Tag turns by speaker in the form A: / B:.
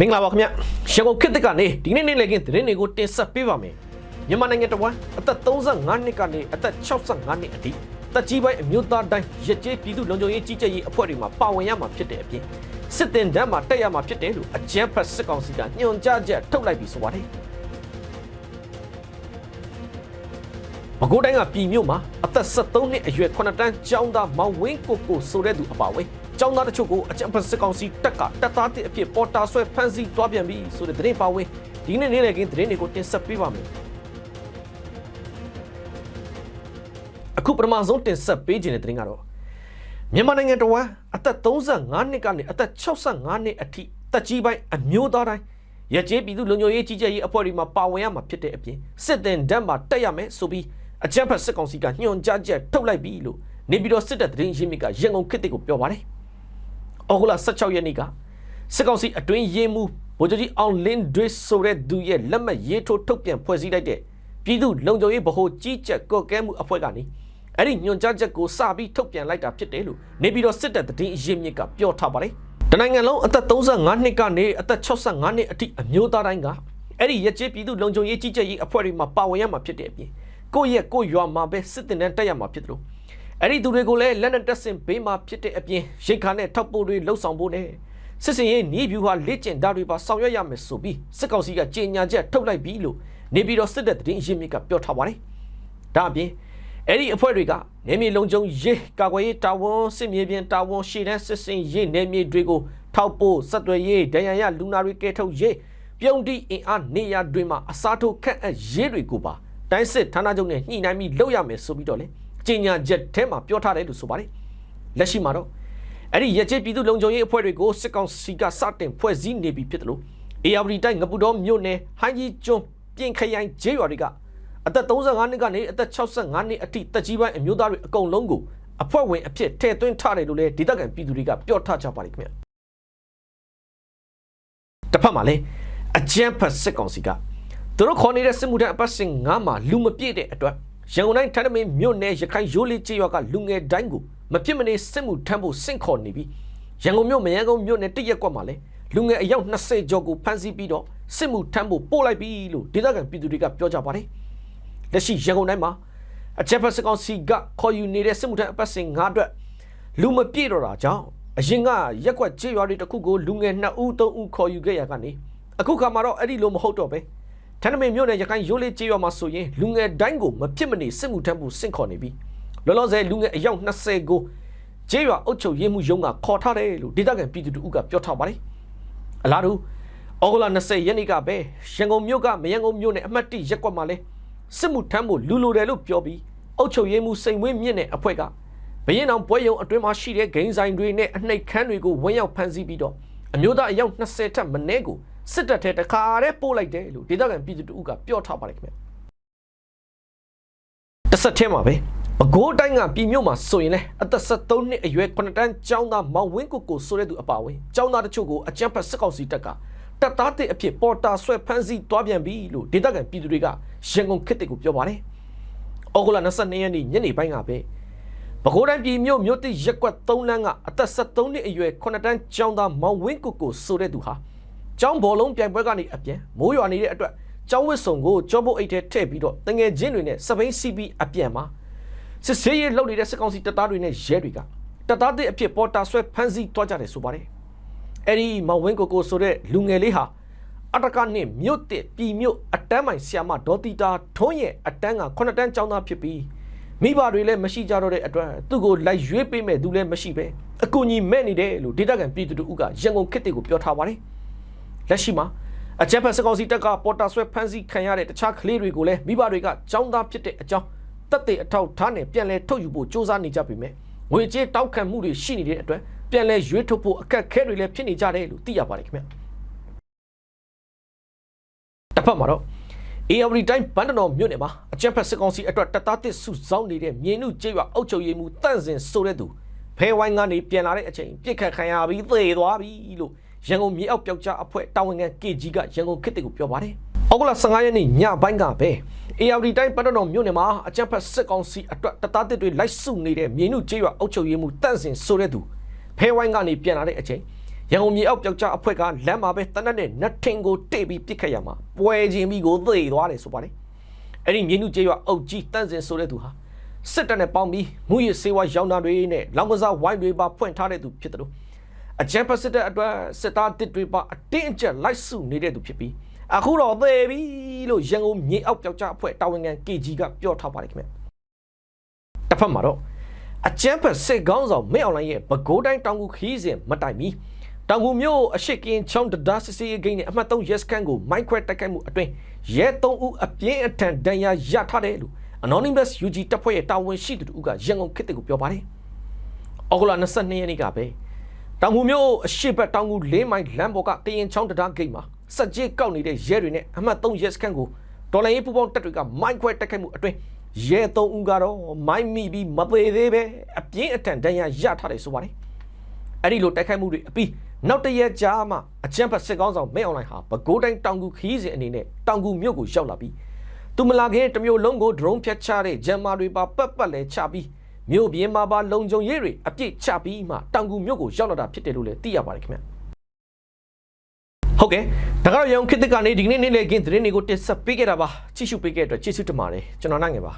A: မင်္ဂလာပါခင်ဗျရန်ကုန်ခေတ်သစ်ကနေဒီနေ့နေ့လည်ခင်းသတင်းတွေကိုတင်ဆက်ပေးပါမယ်မြန်မာနိုင်ငံတော်ဝန်အသက်35နှစ်ကနေအသက်65နှစ်အထိတက်ကြီးပိုင်းအမျိုးသားတိုင်းရကြေးပြည်သူ့လုံခြုံရေးကြီးကြပ်ရေးအဖွဲ့တွေမှာပါဝင်ရမှာဖြစ်တဲ့အပြင်စစ်တင်တန်းမှာတက်ရမှာဖြစ်တယ်လို့အကြမ်းဖက်စစ်ကောင်စီကညွှန်ကြားချက်ထုတ်လိုက်ပြီးဆိုပါတယ်မကွိုးတိုင်းကပြည်မြို့မှာအသက်73နှစ်အရွယ်9တန်းကျောင်းသားမောင်ဝင်းကိုကိုဆိုတဲ့သူအပါအဝင် ကျောင်းသားတချို့ကိုအကြံဖက်စစ်ကောင်စီတပ်ကတပ်သားတစ်အဖြစ်ပေါ်တာဆွဲဖမ်းဆီးသွားပြန်ပြီဆိုတဲ့သတင်းပါဝင်ဒီနေ့နေ့လည်ကင်းသတင်းတွေကိုတင်ဆက်ပေးပါမယ်အခုပထမဆုံးတင်ဆက်ပေးခြင်းတဲ့သတင်းကတော့မြန်မာနိုင်ငံတော်ဝန်အသက်35နှစ်ကနေအသက်65နှစ်အထိတက်ကြီးပိုင်းအမျိုးသားတိုင်းရကြေးပြည်သူလူမျိုးရေးကြီးကြပ်ရေးအဖွဲ့တွေမှာပါဝင်ရမှာဖြစ်တဲ့အပြင်စစ်တင်ဓာတ်မှာတက်ရမယ်ဆိုပြီးအကြမ်းဖက်စစ်ကောင်စီကညွှန်ကြားချက်ထုတ်လိုက်ပြီလို့နေပြည်တော်စစ်တပ်သတင်းရင်းမြစ်ကရန်ကုန်ခေတ်တွေကိုပြောပါတယ်။ ဩဂုတ်လ16ရက်နေ့ကစစ်ကောင်စီအတွင်းရေးမှုဗိုလ်ချုပ်ကြီးအောင်လင်းဒွေဆိုတဲ့သူရဲ့လက်မှတ်ရေးထိုးထုတ်ပြန်ဖွဲ့စည်းလိုက်တဲ့ပြည်သူလုံခြုံရေးဗဟိုကြီးကြပ်ကော့ကဲမှုအဖွဲ့ကနေအဲ့ဒီညွှန်ကြားချက်ကိုစပြီးထုတ်ပြန်လိုက်တာဖြစ်တယ်လို့နေပြည်တော်စစ်တပ်သတင်းရင်းမြစ်ကပြောထားပါတယ်။တနိုင်ငံလုံးအသက်35နှစ်ကနေအသက်65နှစ်အထိအမျိုးသားတိုင်းကအဲ့ဒီရကြေးပြည်သူလုံခြုံရေးကြီးကြပ်ရေးအဖွဲ့တွေမှာပါဝင်ရမှာဖြစ်တဲ့အပြင်ကိုယ့်ရဲ့ကိုယ့်ရွာမှာပဲစစ်တင်တန်းတက်ရမှာဖြစ်တယ်လို့ အဲ့ဒီသူတွေကိုလည်းလက်နက်တက်ဆင်ဘေးမှာဖြစ်တဲ့အပြင်ရိတ်ခါနဲ့ထောက်ပို့တွေလှုပ်ဆောင်ဖို့နဲ့စစ်စင်ရေးနီးဗျူဟာလေ့ကျင့်တာတွေပါဆောင်ရွက်ရမယ်ဆိုပြီးစစ်ကောင်စီကကြေညာချက်ထုတ်လိုက်ပြီလို့နေပြည်တော်စစ်တပ်သတင်းရင်းမြစ်ကပြောထားပါတယ်။ဒါအပြင်အဲ့ဒီအဖွဲ့တွေကနေမြေလုံခြုံရေးကာကွယ်ရေးတာဝန်စစ်မြေပြင်တာဝန်ရှေ့တန်းစစ်စင်ရေးနေမြေတွေကိုထောက်ပို့ဆက်သွယ်ရေးဒဏ်ရာရလူနာတွေကဲထုတ်ရေးပြုံးတိအင်အားနေရာတွေမှာအစားထိုးခန့်အပ်ရေးတွေကိုပါတိုင်းစစ်ဌာနချုပ်နဲ့ညှိနှိုင်းပြီးလုပ်ရမယ်ဆိုပြီးတော့လေ ကြေညာချက်ထဲမှာပြောထားတယ်လို့ဆိုပါတယ်လက်ရှိမှာတော့အဲ့ဒီရကြေးပြည်သူလုံခြုံရေးအဖွဲ့တွေကိုစစ်ကောင်စီကစတင်ဖွဲ့စည်းနေပြီဖြစ်တယ်လို့ ARD တိုင်းငပူတော်မြို့နယ်ဟိုင်းကြီးကျွန်းပြင်ခရိုင်ဂျေးရွာတွေကအသက်35နှစ်ကနေအသက်65နှစ်အထိတက်ကြီးပိုင်းအမျိုးသားတွေအကုန်လုံးကိုအဖွဲ့ဝင်အဖြစ်ထည့်သွင်းထားတယ်လို့လည်းဒေသခံပြည်သူတွေကပြောထားကြပါတယ်ခင်ဗျတစ်ဖက်မှာလည်းအကြမ်းဖက်စစ်ကောင်စီကသူတို့ခေါ်နေတဲ့စစ်မှုထမ်းအပတ်စဉ်9မှာလူမပြည့်တဲ့အတွက် ရန်ကုန်တိုင်းထန်းတမင်းမြို့နယ်ရခိုင်ရိုးလေးကျေးရွာကလူငယ်တိုင်းကိုမဖြစ်မနေစစ်မှုထမ်းဖို့စင့်ခေါ်နေပြီးရန်ကုန်မြို့မရန်ကုန်မြို့နယ်တရက်ကွက်မှာလည်းလူငယ်အယောက်20ကျော်ကိုဖမ်းဆီးပြီးတော့စစ်မှုထမ်းဖို့ပို့လိုက်ပြီလို့ဒေသခံပြည်သူတွေကပြောကြပါတယ်လက်ရှိရန်ကုန်တိုင်းမှာအချက်ဖက်စစ်ကောင်စီကခေါ်ယူနေတဲ့စစ်မှုထမ်းအပတ်စဉ်9အတွက်လူမပြည့်တော့တာကြောင့်အရင်ကရက်ကွက်ကျေးရွာတွေတခုကိုလူငယ်2ဦး3ဦးခေါ်ယူခဲ့ရကနေအခုခါမှာတော့အဲ့ဒီလိုမဟုတ်တော့ပဲ ထန်းနမင်မြို့နယ်ရခိုင်ရိုးလေးကျေးရွာမှာဆိုရင်လူငယ်တိုင်းကိုမဖြစ်မနေစစ်မှုထမ်းဖို့စင့်ခေါ်နေပြီလောလောဆယ်လူငယ်အယောက်20ကိုကျေးရွာအုပ်ချုပ်ရေးမှုရုံးကခေါ်ထားတယ်လို့ဒေသခံပြည်သူတို့ကပြောထားပါတယ်အလားတူဩဂုတ်လ20ရက်နေ့ကပဲရန်ကုန်မြို့ကမရန်ကုန်မြို့နယ်အမှတ်1ရက်ကွက်မှာလဲစစ်မှုထမ်းဖို့လူလိုတယ်လို့ပြောပြီးအုပ်ချုပ်ရေးမှုစိန်ဝင်းမြင့်တဲ့အဖွဲ့ကဘရင်အောင်ပွဲရုံအတွင်းမှာရှိတဲ့ဂိမ်းဆိုင်တွေနဲ့အနှိတ်ခမ်းတွေကိုဝန်းရောက်ဖမ်းဆီးပြီးတော့အမျိုးသားအယောက်20ထက်မနည်းကို စစ်တပ်ထဲတခါတည်းပို့လိုက်တယ်လို့ဒေသခံပြည်သူတို့ကပြောထားပါတယ်ခင်ဗျတစ်ဆက်ထဲမှာပဲပဲခူးတိုင်းကပြည်မြို့မှာဆိုရင်လေအသက်73နှစ်အရွယ်9တန်းကျောင်းသားမောင်ဝင်းကိုကိုဆိုတဲ့သူအပါဝင်ကျောင်းသားတချို့ကိုအကြမ်းဖက်စစ်ကောင်စီတပ်ကတပ်သားတစ်အဖြစ်ပေါ်တာဆွဲဖမ်းဆီးသွားပြန်ပြီလို့ဒေသခံပြည်သူတွေကရန်ကုန်ခေတ်တွေကိုပြောပါတယ်။ဩဂုတ်လ22ရက်နေ့ညနေပိုင်းကပဲပဲခူးတိုင်းပြည်မြို့မြို့တိရက်ကွက်3လမ်းကအသက်73နှစ်အရွယ်9တန်းကျောင်းသားမောင်ဝင်းကိုကိုဆိုတဲ့သူဟာ ကျောင်းဘောလုံးပြိုင်ပွဲကနေအပြန်မိုးရွာနေတဲ့အတွက်ကျောင်းဝစ်စုံကိုကြောပုတ်အိတ်ထဲထည့်ပြီးတော့တငယ်ချင်းတွေနဲ့စပိန်စီပီအပြန်မှာစစ်ဆေးရေးလုပ်နေတဲ့စစ်ကောင်စီတပ်သားတွေနဲ့ရဲတွေကတပ်သားတဲ့အဖြစ်ပေါ်တာဆွဲဖမ်းဆီးသွားကြတယ်ဆိုပါတယ်အဲ့ဒီမောင်ဝင်းကိုကိုဆိုတဲ့လူငယ်လေးဟာအတကနဲ့မြို့တစ်ပြည်မြို့အတန်းမိုင်ဆီယာမဒေါ်တီတာထွန်းရဲ့အတန်းက9တန်းကျောင်းသားဖြစ်ပြီးမိဘတွေလည်းမရှိကြတော့တဲ့အတွက်သူ့ကိုလိုက်ရွေးပေးမဲ့သူလည်းမရှိပဲအကူကြီးမဲ့နေတယ်လို့ဒေတာကန်ပြည်သူတို့ကရန်ကုန်ခေတ်တွေကိုပြောထားပါတယ် လက်ရှိမှာအကြက်ဖက်စကောင်စီတက်ကပေါ်တာဆွဲဖမ်းဆီးခံရတဲ့တခြားကလေးတွေကိုလည်းမိဘတွေကចောင်းသားဖြစ်တဲ့အကြောင်းတက်တဲ့အထောက်ထားနဲ့ပြန်လဲထုတ်ယူဖို့စ조사နေကြပြီမဲ့ငွေကြေးတောက်ခံမှုတွေရှိနေတဲ့အတွက်ပြန်လဲရွေးထုတ်ဖို့အခက်အခဲတွေလည်းဖြစ်နေကြတယ်လို့သိရပါတယ်ခင်ဗျတစ်ဖက်မှာတော့ ARD တိုင်းဘန်ဒနော်မြို့နယ်မှာအကြက်ဖက်စစ်ကောင်စီအတွက်တပ်သားတစ်စုဆောင်းနေတဲ့မြေနုကျေးရွာအုပ်ချုပ်ရေးမှူးတန့်စင်ဆိုတဲ့သူဖဲဝိုင်းကနေပြန်လာတဲ့အချိန်ပြစ်ခတ်ခံရပြီးသေသွားပြီလို့ ရန်ကုန်မြေအောက်ပျောက်ကြားအဖွဲ့တာဝန်ခံ KG ကရန်ကုန်ခေတ်တွေကိုပြောပါတယ်။ဩဂုတ်လ15ရက်နေ့ညပိုင်းကပဲ ARD တိုင်းပတ်တော်မြို့နယ်မှာအကြမ်းဖက်စစ်ကောင်စီအတွက်တပ်သားတစ်တွေလိုက်စုနေတဲ့မြေနုကျေးရွာအုပ်ချုပ်ရေးမှူးတန့်စင်ဆိုတဲ့သူဖဲဝိုင်းကနေပြန်လာတဲ့အချိန်ရန်ကုန်မြေအောက်ပျောက်ကြားအဖွဲ့ကလမ်းမှာပဲတနက်နဲ့နတ်ထင်ကိုတိတ်ပြီးပြစ်ခတ်ရမှာပွဲချင်းပြီးကိုသေသွားတယ်ဆိုပါတယ်အဲ့ဒီမြေနုကျေးရွာအုပ်ကြီးတန့်စင်ဆိုတဲ့သူဟာစစ်တပ်နဲ့ပေါင်းပြီးမူရစေဝါရောင်းတာတွေနဲ့လောင်ကစားဝိုင်းတွေပါဖွင့်ထားတဲ့သူဖြစ်တယ်လို့ အကြံဖစစ်တဲ့အတွက်စစ်သားတစ်တွေပါအတင်းအကျပ်လိုက်စုနေတဲ့သူဖြစ်ပြီးအခုတော့သေပြီလို့ရန်ကုန်မြေအောက်ပျောက်ကြားအဖွဲ့တာဝန်ခံ KG ကပြောထားပါတယ်ခင်ဗျတစ်ဖက်မှာတော့အကျန်းဖက်စစ်ကောင်းဆောင်မင်းအောင်လိုင်းရဲ့ဗကိုးတိုင်းတောင်ကူခီးစဉ်မတိုင်မီတောင်ကူမြို့အရှိကင်းချောင်းတဒါစစ်စီဂိမ်းနဲ့အမှတ်3 yes can ကိုမိုက်ခွဲတိုက်ခိုက်မှုအတွင်းရဲ3ဦးအပြင်းအထန်ဒဏ်ရာရထားတယ်လို့ Anonymous UG တပ်ဖွဲ့ရဲ့တာဝန်ရှိသူတို့ကရန်ကုန်ခေတ်တကူပြောပါတယ်။ဩဂုတ်လ22ရက်နေ့ကပဲ တောင်ကူမြို့အရှိဘက်တောင်ကူ၄မိုင်လမ်းပေါ်ကကရင်ချောင်းတဒါဂိမ်းမှာစက်ကြီးကောက်နေတဲ့ရဲတွေနဲ့အမှတ်3 yes can ကိုတော်လိုင်းရေးပူပေါင်းတပ်တွေကမိုက်ခွဲတိုက်ခိုက်မှုအတွင်းရဲ3ဦးကတော့မိုင်းမိပြီးမသေးသေးပဲအပြင်းအထန်ဒဏ်ရာရထားတယ်ဆိုပါတယ်။အဲ့ဒီလိုတိုက်ခိုက်မှုတွေအပြီးနောက်တရက်ကြာမှအချမ်းဖတ်စစ်ကောင်းဆောင်မဲအွန်လိုင်းဟာပဲခူးတိုင်းတောင်ကူခီးစဉ်အနေနဲ့တောင်ကူမြို့ကိုရောက်လာပြီးသူမလာခင်တစ်မျိုးလုံးကို drone ဖြတ်ချတဲ့ဂျမ်မာတွေပါပတ်ပတ်လဲချပြီး မြို့ပြင်းမှာပါလုံခြုံရေးတွေအပြည့်ချပြီးမှတောင်ကူမြို့ကိုရောက်လာတာဖြစ်တယ်လို့လည်းသိရပါတယ်ခင်ဗျဟုတ်ကဲ့ဒါကတော့ရောင်ခေတ်သစ်ကနေဒီကနေ့နေ့လည်ခင်းသတင်းတွေကိုတင်ဆက်ပေးခဲ့တာပါကြည့်ရှုပေးခဲ့တဲ့အတွက်ကျေးဇူးတင်ပါတယ်ကျွန်တော်နိုင်ငယ်ပါ